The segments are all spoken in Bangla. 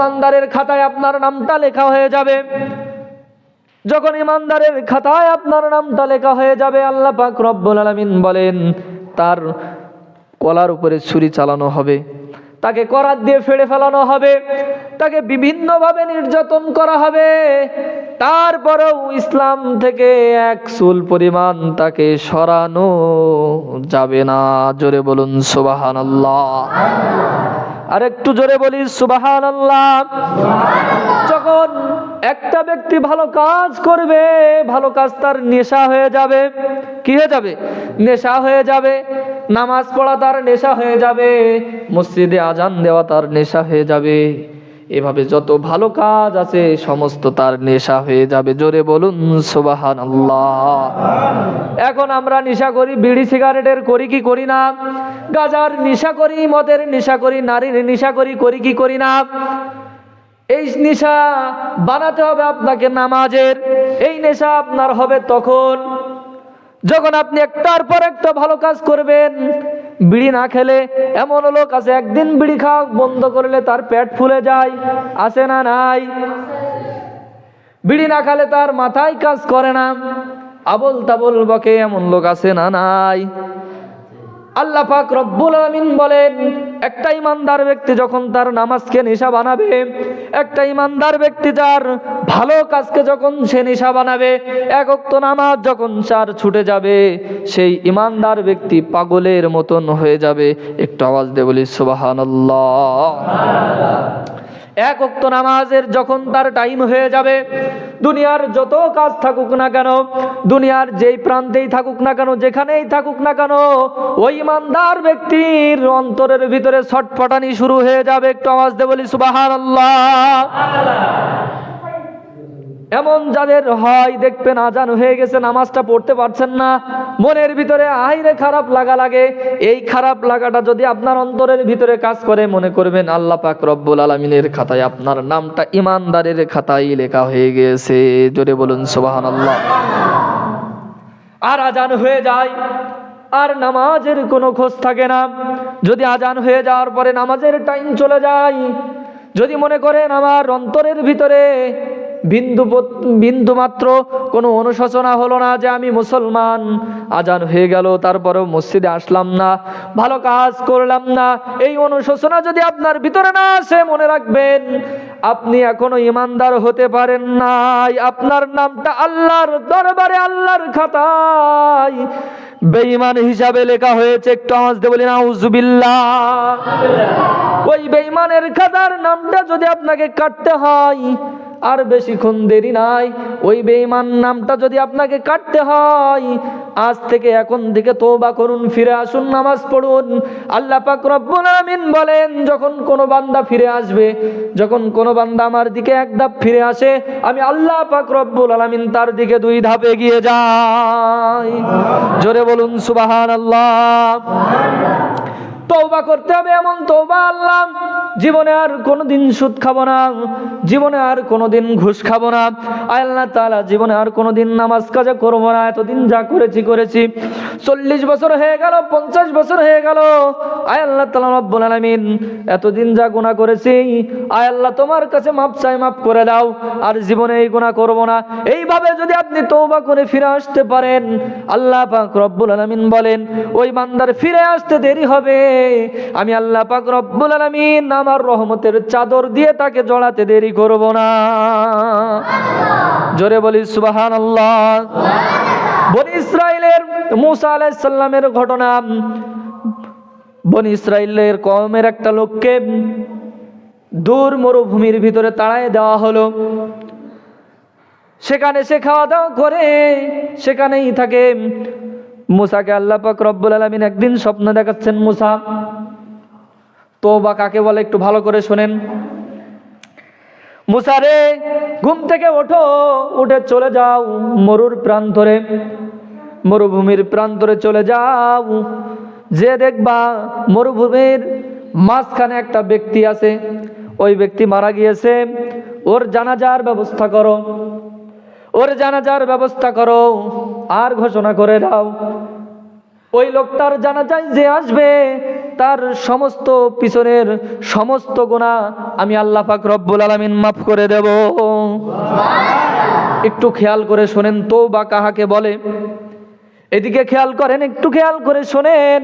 ইমানদারের খাতায় আপনার নামটা লেখা হয়ে যাবে। যখন ইমানদারের খাতায় আপনার নামটা লেখা হয়ে যাবে, আল্লাহ পাক রব্বুল আলামিন বলেন, তার কলার উপরে ছুরি চালানো হবে, তাকে করাত দিয়ে ফেড়ে ফেলানো হবে, তাকে বিভিন্নভাবে নির্যাতন করা হবে। তারপরেও ইসলাম থেকে এক চুল পরিমাণ তাকে সরানো যাবে না। জোরে বলুন সুবাহান আর একটু জোরে বলি সুবাহান যখন একটা ব্যক্তি ভালো কাজ করবে, ভালো কাজ তার নেশা হয়ে যাবে। কি হয়ে যাবে? নেশা হয়ে যাবে, নামাজ পড়া তার নেশা হয়ে যাবে, মসজিদে আজান দেওয়া তার নেশা হয়ে যাবে। এভাবে যত ভালো কাজ আছে, সমস্ত তার নেশা হয়ে যাবে। জোরে বলুন সুবাহান এখন আমরা নেশা করি, বিড়ি সিগারেটের করি কি করি না? গাজার নেশা করি, মদের নেশা করি, নারীর নেশা করি করি কি করি না? এই নেশা বানাতে হবে আপনাকে নামাজের। এই নেশা আপনার হবে তখন। যখন আপনি একটার পর একটা ভালো কাজ করবেন বিড়ি না খেলে এমন লোক আছে, একদিন বিড়ি খাওয়া বন্ধ করলে তার পেট ফুলে যায়। আসে না নাই? বিড়ি না খেলে তার মাথায় কাজ করে না। আবল তাবল বকে এমন লোক আছে না নাই? আল্লাহ পাক রব্বুল আমিন বলেন, একটা ইমানদার ব্যক্তি যখন তার নামাজকে নেশা বানাবে, একটা ইমানদার ব্যক্তি যার ভালো কাজকে যখন সে নেশা বানাবে একক্ত নামাজ যখন চার ছুটে যাবে, সেই ইমানদার ব্যক্তি পাগলের মতন হয়ে যাবে। একটু আওয়াজ দে বলি এক অক্ত নামাজের যখন তার টাইম হয়ে যাবে, দুনিয়ার যত কাজ থাকুক না কেন, দুনিয়ার যেই প্রান্তেই থাকুক না কেন, যেখানেই থাকুক না কেন, ওই ইমানদার ব্যক্তির অন্তরের ভিতরে ছটফটানি শুরু হয়ে যাবে। একটু আওয়াজ দে বলি সুবাহান এমন যাদের হয়, দেখবেন আজান হয়ে গেছে, নামাজটা পড়তে পারছেন না, মনের ভিতরে আইরে খারাপ লাগা লাগে। এই খারাপ লাগাটা যদি আপনার অন্তরের ভিতরে কাজ করে, মনে করবেন আল্লাহ পাক রব্বুল আলমিনের খাতায় আপনার নামটা ইমানদারের খাতায় লেখা হয়ে গেছে। জোরে বলুন সুবাহান আল্লাহ আর আজান হয়ে যায়, আর নামাজের কোনো খোঁজ থাকে না। যদি আজান হয়ে যাওয়ার পরে নামাজের টাইম চলে যায়, যদি মনে করেন আমার অন্তরের ভিতরে বিন্দু বিন্দু মাত্র কোনো অনুশোচনা হলো না যে আমি মুসলমান। আজান হয়ে গেল, তারপরেও মসজিদে আসলাম না, ভালো কাজ করলাম না। এই অনুশোচনা যদি আপনার ভিতরে না আসে, মনে রাখবেন, আপনি এখনও ইমানদার হতে পারেন নাই। আপনার নামটা আল্লাহর দরবারে, আল্লাহর খাতায়। বেঈমান হিসাবে লেখা হয়েছে, একটু আওয়াজ দিয়ে বলি নাউজুবিল্লাহ ওই বেঈমানের খাতার নামটা যদি আপনাকে কাটতে হয় আর বেশিক্ষণ দেরি নাই। ওই বেঈমান নামটা যদি আপনাকে কাটতে হয়, আজ থেকে এখন থেকে তওবা করুন, ফিরে আসুন, নামাজ পড়ুন। আল্লাহ পাক রব্বুল আলামিন বলেন, যখন কোনো বান্দা ফিরে আসবে, যখন কোনো বান্দা আমার দিকে এক ধাপ ফিরে আসে, আমি আল্লাহ পাক রব্বুল আলামিন তার দিকে দুই ধাপ এগিয়ে যাই। জোরে বলুন, সুবহানাল্লাহ। তৌবা করতে হবে, এমন তৌবা আল্লাহ। জীবনে আর কোনোদিন সুদ খাব না, জীবনে আর কোনোদিন ঘুষ খাব না। আল্লাহ তাআলা জীবনে আর কোনোদিন নামাজ কাজে করব না, এতদিন যা করেছি করেছি। চল্লিশ বছর হয়ে গেল, পঞ্চাশ বছর হয়ে গেল। আয় আল্লাহ তাআলা রব্বুল আলামিন, এতদিন যা গুনাহ করেছি, আয় আল্লাহ তোমার কাছে মাপ চাই, মাপ করে দাও। আর জীবনে এই গুনাহ করব না। এইভাবে যদি আপনি তৌবা করে ফিরে আসতে পারেন, আল্লাহ পাক রব্বুল আলামিন বলেন, ওই বান্দার ফিরে আসতে দেরি হবে। আমি আল্লাহ পাক রব্বুল আলামিন আমার রহমতের চাদর দিয়ে তাকে জড়াতে দেরি করব না। জোরে বলি সুবহানাল্লাহ। বনি ইসরাইলের মুসা আলাইহিস সালামের ঘটনা। বনি ইসরাইলের কওমের একটা লোককে দূর মরুভূমির ভিতরে তাড়ায় দেওয়া হলো। সেখানে সে খাওয়া দাওয়া করে সেখানেই থাকে। মুসাকে আল্লাহ পাক রব্বুল আলামিন একদিন স্বপ্ন দেখাচ্ছেন, মুসা তো বা কাকে বলে একটু ভালো করে শোনেন। মুসা রে, ঘুম থেকে ওঠো, উঠে চলে যাও মরুর প্রান্তরে। মরুভূমির প্রান্তরে চলে যাও। যে দেখবা মরুভূমির মাঝখানে একটা ব্যক্তি আছে, ওই ব্যক্তি মারা গিয়েছে। ওর জানাজার ব্যবস্থা করো। ওর জানাজার ব্যবস্থা করো, আর ঘোষণা করে দাও। ওই লোকটার জানাজায় যে আসবে, তার সমস্ত পিছনের সমস্ত গোনা আমি আল্লাহ পাক রব্বুল আলামিন মাফ করে দেব। একটু খেয়াল করে শোনেন তো বা কাহাকে বলে? এদিকে খেয়াল করেন, একটু খেয়াল করে শোনেন।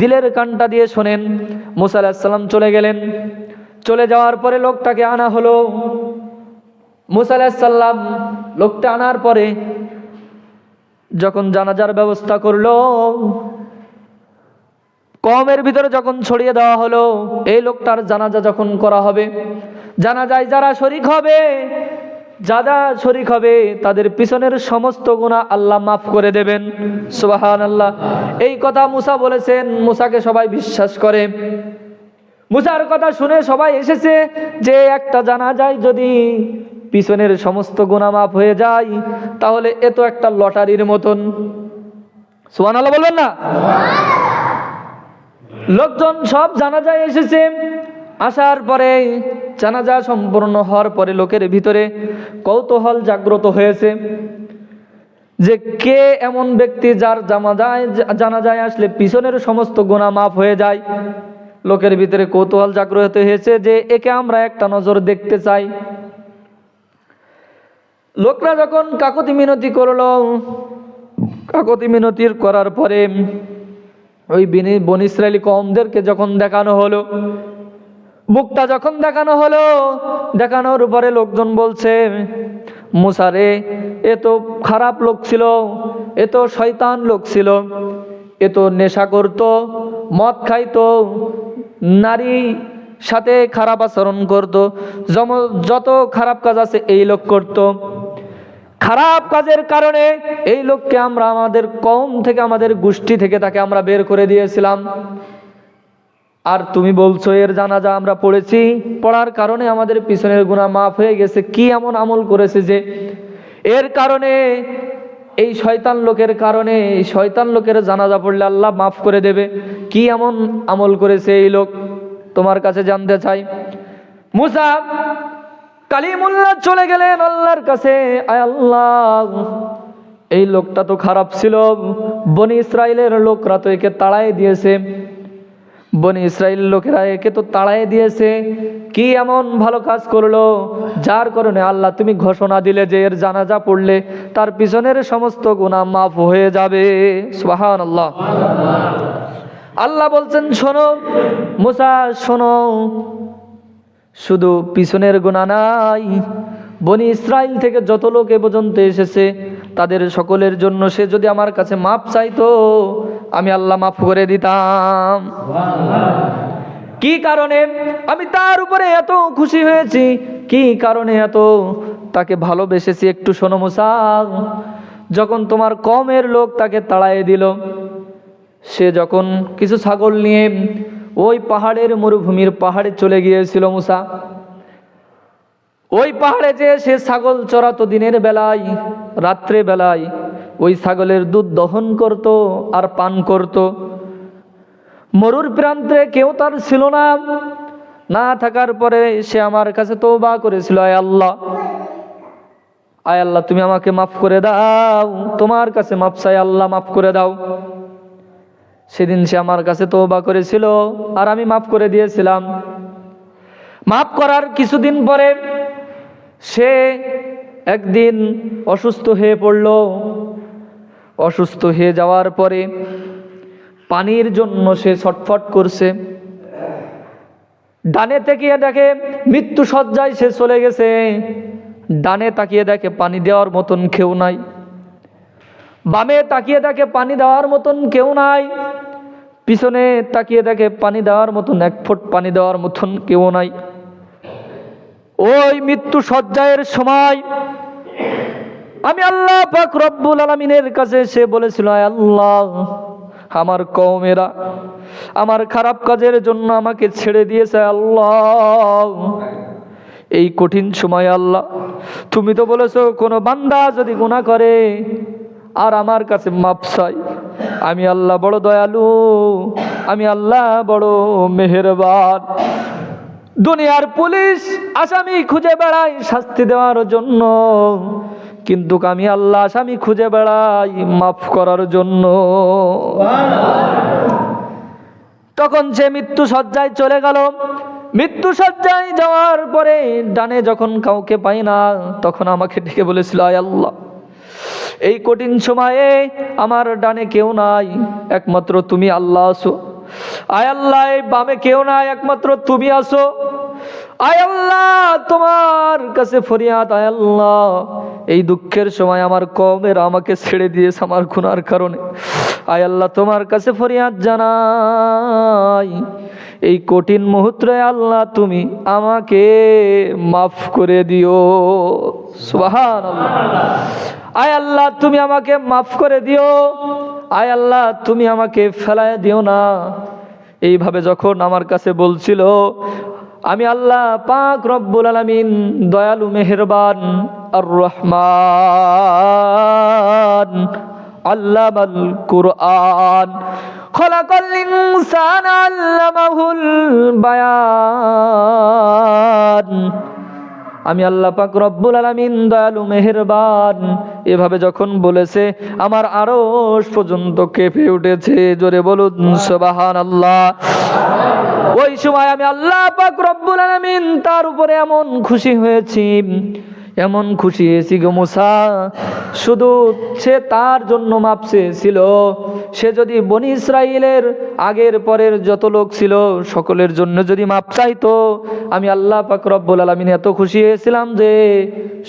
দিলের কানটা দিয়ে শোনেন, মুসা আলাহিসাল্লাম চলে গেলেন। চলে যাওয়ার পরে লোকটাকে আনা হলো। মুসা আলাহিসাল্লাম লোকটা আনার পরে যখন জানাজার ব্যবস্থা করল কমের ভিতরে যখন ছড়িয়ে দেওয়া হলো, এই লোকটার জানাজা যখন করা হবে, জানাজায় যারা শরিক হবে, যারা শরিক হবে, তাদের পিছনের সমস্ত গুণা আল্লাহ মাফ করে দেবেন। সুবাহান আল্লাহ এই কথা মুসা বলেছেন, মুসাকে সবাই বিশ্বাস করে। মুসার কথা শুনে সবাই এসেছে যে একটা জানা যায় যদি পিছনের সমস্ত গুণা মাফ হয়ে যায়, তাহলে এ তো একটা লটারির মতন। সুবান আল্লাহ বলবেন না? লোকজন সব জানাজায় এসেছে। আসার পরে জানাজা সম্পূর্ণ হওয়ার পরে লোকের ভিতরে কৌতূহল জাগ্রত হয়েছে যে কে এমন ব্যক্তি যার জামাজায় জানাজায় আসলে পিছনের সমস্ত গোনা মাফ হয়ে যায়। লোকের ভিতরে কৌতূহল জাগ্রত হয়েছে যে একে আমরা একটা নজর দেখতে চাই। লোকরা যখন কাকতি মিনতি করল, কাকতি মিনতির করার পরে ওই বিনি ইসরায়েলি কমদেরকে যখন দেখানো হলো, মুখটা যখন দেখানো হলো, দেখানোর পরে লোকজন বলছে মুসারে এ তো খারাপ লোক ছিল, এ তো শয়তান লোক ছিল, এ তো নেশা করতো, মদ খাইতো, নারী সাথে খারাপ আচরণ করতো যত খারাপ কাজ আছে এই লোক করতো। খারাপ কাজের কারণে এই লোককে আমরা আমাদের কম থেকে, আমাদের গোষ্ঠী থেকে তাকে আমরা বের করে দিয়েছিলাম। আর তুমি বলছো, এর জানাজা আমরা পড়েছি। পড়ার কারণে আমাদের পিছনের গুণা মাফ হয়ে গেছে। কি এমন আমল করেছে যে এর কারণে, এই শয়তান লোকের কারণে, এই শয়তান লোকের জানাজা পড়লে আল্লাহ মাফ করে দেবে। কি এমন আমল করেছে এই লোক? তোমার কাছে জানতে চাই। মুসা কালিমুল্লাহ চলে গেলেন আল্লাহর কাছে। আয় আল্লাহ, এই লোকটা তো খারাপ ছিল। বনি ইসরায়েলের লোকরা তো একে তাড়াই দিয়েছে। বনি ইসরায়েল লোকেরা একে তো তাড়াই দিয়েছে। কি এমন ভালো কাজ করল? যার কারণে আল্লাহ, তুমি ঘোষণা দিলে যে এর জানাজা পড়লে তার পিছনের সমস্ত গুণা মাফ হয়ে যাবে। সুবাহান আল্লাহ আল্লাহ বলছেন, শোনো, মুসা, শোনো শুধু পিছনের গুণা নাই। বনি ইসরায়েল থেকে যত লোক এ পর্যন্ত এসেছে, তাদের সকলের জন্য সে যদি আমার কাছে মাপ চাইতো, আমি আল্লাহ মাফ করে দিতাম। কি কারণে আমি তার উপরে এত খুশি হয়েছি? কি কারণে এত? তাকে ভালোবেসেছি একটু শোনো যখন তোমার কমের লোক তাকে তাড়াইয়ে দিল, সে যখন কিছু ছাগল নিয়ে ওই পাহাড়ের মরুভূমির পাহাড়ে চলে গিয়েছিল মুসা। ওই পাহাড়ে যে সে ছাগল চড়াতো দিনের বেলায়, রাত্রে বেলায়, ওই ছাগলের দুধ দহন করত আর পান করত। মরুর প্রান্তে কেউ তার ছিল না। না থাকার পরে সে আমার কাছে তৌবা করেছিল, আয় আল্লাহ আয় আল্লাহ, তুমি আমাকে মাফ করে দাও, তোমার কাছে মাফ চাই, আল্লাহ মাফ করে দাও। সেদিন সে আমার কাছে তৌবা করেছিল আর আমি মাফ করে দিয়েছিলাম। মাফ করার কিছুদিন পরে সে একদিন অসুস্থ হয়ে পড়ল। অসুস্থ হয়ে যাওয়ার পরে পানির জন্য সে ছটফট করছে। ডানে তাকিয়ে দেখে মৃত্যু সজ্জায় সে চলে গেছে। ডানে তাকিয়ে দেখে পানি দেওয়ার মতন কেউ নাই। বামে তাকিয়ে দেখে পানি দেওয়ার মতন কেউ নাই। পিছনে তাকিয়ে দেখে পানি দেওয়ার মতন, এক ফুট পানি দেওয়ার মতন কেউ নাই। ওই মৃত্যু সজ্জায়ের সময় আমি আল্লাহ পাক রব্বুল আলমিনের কাছে সে বলেছিল, "আয় আল্লাহ, আমার কওমেরা আমার খারাপ কাজের জন্য আমাকে ছেড়ে দিয়েছে আল্লাহ। এই কঠিন সময় আল্লাহ, তুমি তো বলেছ কোনো বান্দা যদি গুনাহ করে আর আমার কাছে মাপ চাই। আমি আল্লাহ বড় দয়ালু, আমি আল্লাহ বড় মেহেরবান। দুনিয়ার পুলিশ আসামি খুঁজে বেড়াই শাস্তি দেওয়ার জন্য। কিন্তু আমি আল্লাহ আসামি খুঁজে বেড়াই মাফ করার জন্য। তখন সে মৃত্যু সজ্জায় চলে গেল। মৃত্যু সজ্জায় যাওয়ার পরে ডানে যখন কাউকে পাই না, তখন আমাকে ডেকে বলেছিল, আয় আল্লাহ। এই কঠিন সময়ে আমার ডানে কেউ নাই, একমাত্র তুমি আল্লাহ আসো আয় আল্লাহ বামে কেউ নাই, একমাত্র তুমি আসো আয় আল্লাহ, তোমার কাছে ফরিয়াদ, আয় আল্লাহ। এই দুঃখের সময় আমার কমের আমাকে ছেড়ে দিয়েছে আমার খুনার কারণে। আয় আল্লাহ, তোমার কাছে ফরিয়াদ জানাই। এই কঠিন মুহূর্তে আল্লাহ তুমি আমাকে মাফ করে দিও। সুবাহান আয় আল্লাহ, তুমি আমাকে মাফ করে দিও। আয় আল্লাহ, তুমি আমাকে ফেলায় দিও না। এইভাবে যখন আমার কাছে বলছিল, আমি আল্লাহ পাক রব্বুল আলামিন দয়ালু মেহেরবান আর রহমান আল্লামাল কুরআন। খলাকাল বায়ান। আমি আল্লাহ পাক রব্বুল আলামিন দয়ালু মেহেরবান। এভাবে যখন বলেছে, আমার আরও পর্যন্ত কেঁপে উঠেছে। জোরে বলুন সবাহান আল্লাহ ওই সময় আমি আল্লাহ পাক রব্বুল আলামিন তার উপরে এমন খুশি হয়েছি। এমন খুশি হয়েছি গো মুসা। শুধু সে তার জন্য মাপ চেয়েছিল। সে যদি বনি ইসরাইলের আগের পরের যত লোক ছিল, সকলের জন্য যদি মাপ চাইতো, আমি আল্লাহ পাক রব্বুল আলামিন এত খুশি হয়েছিলাম যে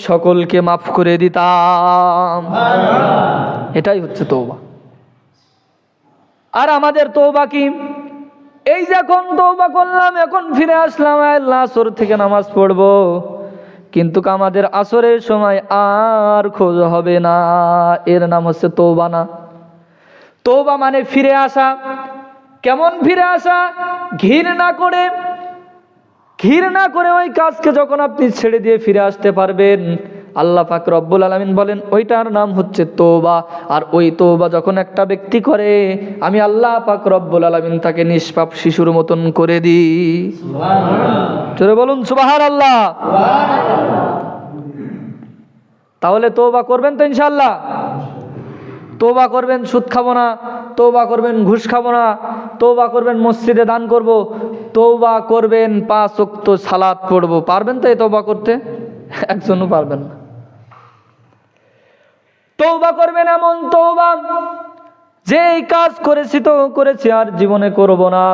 সকলকে মাফ করে দিতাম। এটাই হচ্ছে তৌবা আর আমাদের তৌবা কি? এই যে এখন তৌবা করলাম, এখন ফিরে আসলাম আল্লাহ আসর থেকে নামাজ পড়ব। কিন্তু আমাদের আসরের সময় আর খোঁজ হবে না। এর নাম হচ্ছে তৌবা না। তৌবা মানে ফিরে আসা। কেমন ফিরে আসা? ঘির না করে ঘির না করে ওই কাজকে যখন আপনি ছেড়ে দিয়ে ফিরে আসতে পারবেন আল্লাহ পাক রব্বুল আলমিন বলেন ওইটার নাম হচ্ছে তোবা আর ওই তোবা যখন একটা ব্যক্তি করে আমি আল্লাহ পাক রব্বুল আলমিন তাকে নিষ্পাপ শিশুর মতন করে দিই। চলে বলুন সুবাহার আল্লাহ তাহলে তোবা করবেন তো ইনশাল্লাহ তোবা করবেন সুদ খাব না। তোবা করবেন ঘুষ খাব না। তোবা করবেন মসজিদে দান করব। তোবা করবেন পাঁচ ওক্ত সালাদ পড়ব। পারবেন তো এই তোবা করতে? একজনও পারবেন না। তৌবা করবেন এমন তৌবা যে এই কাজ করেছি তো করেছি, আর জীবনে করব না।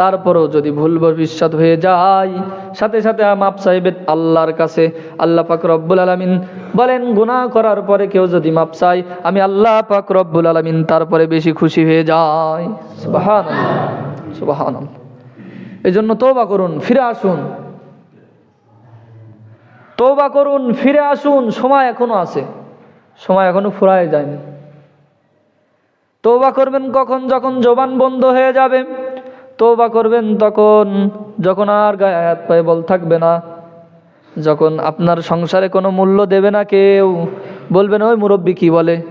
তারপরও যদি ভুল ভবিষ্যৎ হয়ে যায়, সাথে সাথে মাপ সাহেবের আল্লাহর কাছে। আল্লাহ পাক রব্বুল আলমিন বলেন, গুনাহ করার পরে কেউ যদি মাপ চাই আমি আল্লাহ পাক রব্বুল আলমিন তারপরে বেশি খুশি হয়ে যায় সুবাহান সুবাহান এই জন্য তৌবা করুন, ফিরে আসুন। তৌবা করুন, ফিরে আসুন, সময় এখনও আছে। সময় এখনও ফুরায় যায়নি। তৌবা করবেন কখন? যখন জবান বন্ধ হয়ে যাবে। তৌবা করবেন তখন। যখন আর গায়ে হাত পায়ে বল থাকবে না। যখন আপনার সংসারে কোনো মূল্য দেবে না কেউ। বলবেন, ওই মুরব্বী কি বলে?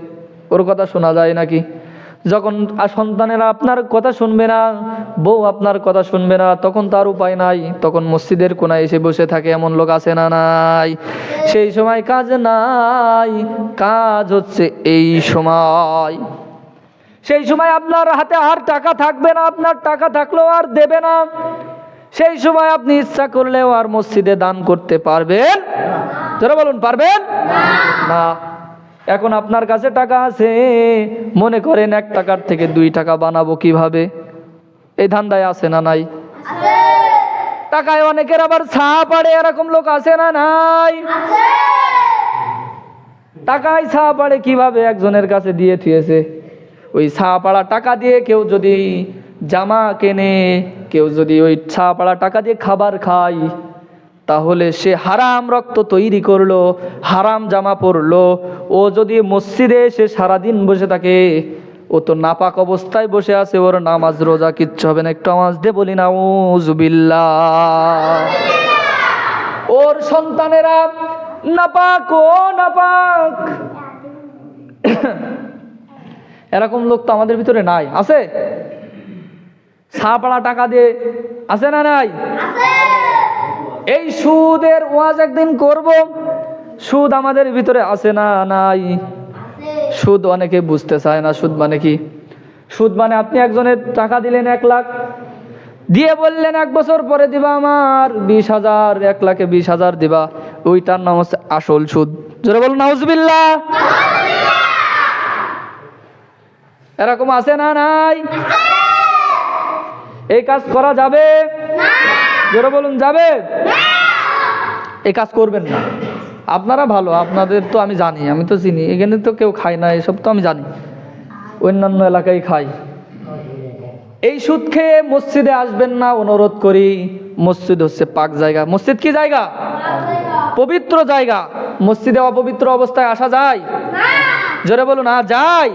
ওর কথা শোনা যায় নাকি? যখন সন্তানেরা আপনার কথা শুনবে না, বউ আপনার কথা শুনবে না, তখন তার উপায় নাই। তখন মসজিদের কোনায় এসে বসে থাকে, এমন লোক আছে না নাই? সেই সময় কাজ নাই, কাজ হচ্ছে এই সময়। সেই সময় আপনার হাতে আর টাকা থাকবে না, আপনার টাকা থাকলেও আর দেবে না। সেই সময় আপনি ইচ্ছা করলেও আর মসজিদে দান করতে পারবেন? যারা বলুন, পারবেন? না। এখন আপনার কাছে টাকা আছে মনে করেন এক টাকার থেকে দুই টাকা বানাবো কীভাবে? এই ধান্দায় আছে না নাই? টাকায় অনেকের আবার ছা পাড়ে এরকম লোক আছে না নাই? টাকায় ছা পাড়ে কীভাবে একজনের কাছে দিয়ে থুয়েছে? ওই ছা পাড়া টাকা দিয়ে কেউ যদি জামা কেনে কেউ যদি ওই ছা পাড়া টাকা দিয়ে খাবার খায় তাহলে সে হারাম রক্ত তৈরি করল, হারাম জামা পরলো। ও যদি মসজিদে এসে সারাদিন বসে থাকে, ও তো নাপাক অবস্থায় বসে আছে, ওর নামাজ রোজা কিচ্ছু হবে না। একটু আওয়াজ দে বলি না ও জুবিল্লা ওর সন্তানেরা, নাপাক ও নাপাক। এরকম লোক তো আমাদের ভিতরে নাই। আছে? ছাপাড়া টাকা দিয়ে, আছে না নাই? এই সুদের ওয়াজ একদিন করব। সুদ আমাদের ভিতরে আছে না নাই? সুদ অনেকে বুঝতে চায় না। সুদ মানে কি? সুদ মানে আপনি একজনের টাকা দিলেন এক লাখ, দিয়ে বললেন এক বছর পরে দিবা আমার, বিশ হাজার, এক লাখে বিশ হাজার দিবা। ওইটার নাম হচ্ছে আসল সুদ। জোরে বলুন নাউজবিল্লা এরকম আছে না নাই? এই কাজ করা যাবে? জোরে বলুন, যাবে? এই কাজ করবেন না। আপনারা ভালো, আপনাদের তো আমি জানি, আমি তো চিনি। এখানে তো কেউ খায় না, এসব তো আমি জানি। অন্যান্য এলাকায় খাই। এই সুদ খেয়ে মসজিদে আসবেন না, অনুরোধ করি। মসজিদ হচ্ছে পাক জায়গা। মসজিদ কি জায়গা? পবিত্র জায়গা। মসজিদে অপবিত্র অবস্থায় আসা যায়? জোরে বলুন না যায়?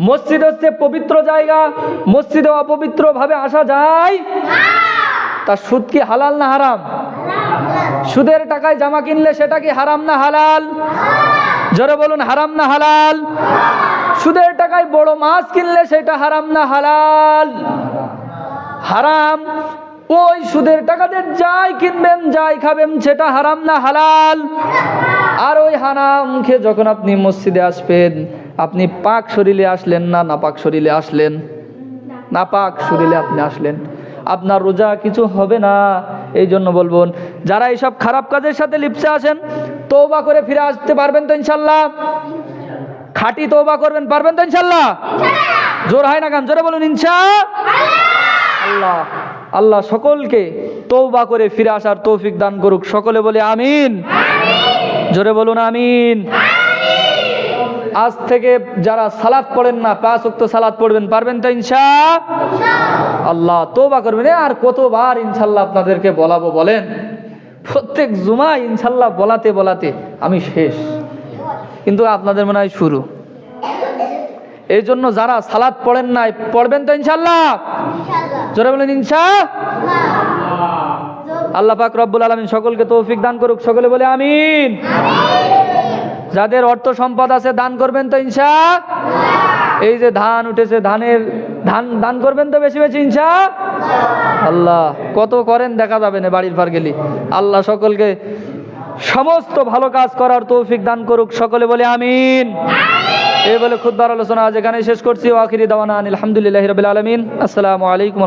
মসজিদ হচ্ছে পবিত্র জায়গা। মসজিদে অপবিত্র ভাবে আসা যায়? তা সুদ কি হালাল না হারাম? সুদের টাকায় জামা কিনলে সেটা কি হারাম না হালাল? জোরে বলুন, হারাম না হালাল? সুদের টাকায় বড় মাছ কিনলে সেটা হারাম না হালাল? হারাম। ওই সুদের টাকাতে যাই কিনবেন, যাই খাবেন, সেটা হারাম না হালাল? আর ওই হারাম খেয়ে যখন আপনি মসজিদে আসবেন, আপনি পাক শরীরে আসলেন না নাপাক শরীরে আসলেন? নাপাক শরীরে আপনি আসলেন। আপনার রোজা কিছু হবে না। এই জন্য বলব যারা এইসব খারাপ কাজের সাথে লিপ্সে আছেন তৌবা করে ফিরে আসতে পারবেন তো ইনশাল্লাহ খাঁটি তৌবা করবেন পারবেন তো ইনশাল্লাহ জোর হয় না গান? জোরে বলুন ইনশা আল্লাহ। আল্লাহ। সকলকে তৌবা করে ফিরে আসার তৌফিক দান করুক। সকলে বলে আমিন। জোরে বলুন আমিন। আজ থেকে যারা সালাদ পড়েন না পাঁচ উক্ত সালাদ পড়বেন পারবেন তো ইনশা? আল্লাহ তোবা করবেন। আর কতবার ইনশাল্লাহ আপনাদেরকে বলাবো বলেন? প্রত্যেক জুমা ইনশাল্লাহ বলাতে বলাতে আমি শেষ। কিন্তু আপনাদের মনে হয় শুরু। এই জন্য যারা সালাদ পড়েন নাই পড়বেন তো ইনশাল্লাহ? জোরে বলেন ইনশা? আল্লাহ। পাক রব্বুল আলমিন সকলকে তৌফিক দান করুক সকলে বলে আমিন। যাদের অর্থ সম্পদ আছে দান করবেন তো ইনশা এই যে ধান উঠেছে, ধানের ধান, দান করবেন তো বেশি বেশি ইনশা আল্লাহ। কত করেন দেখা যাবে না বাড়ির পার গেলি। আল্লাহ সকলকে সমস্ত ভালো কাজ করার তৌফিক দান করুক, সকলে বলে আমিন। এই বলে খুদ্বার আলোচনা আজ এখানে শেষ করছি। আখিরি দাওয়ানা আলহামদুলিল্লাহ রবিল আলমিন। আসসালামু আলাইকুম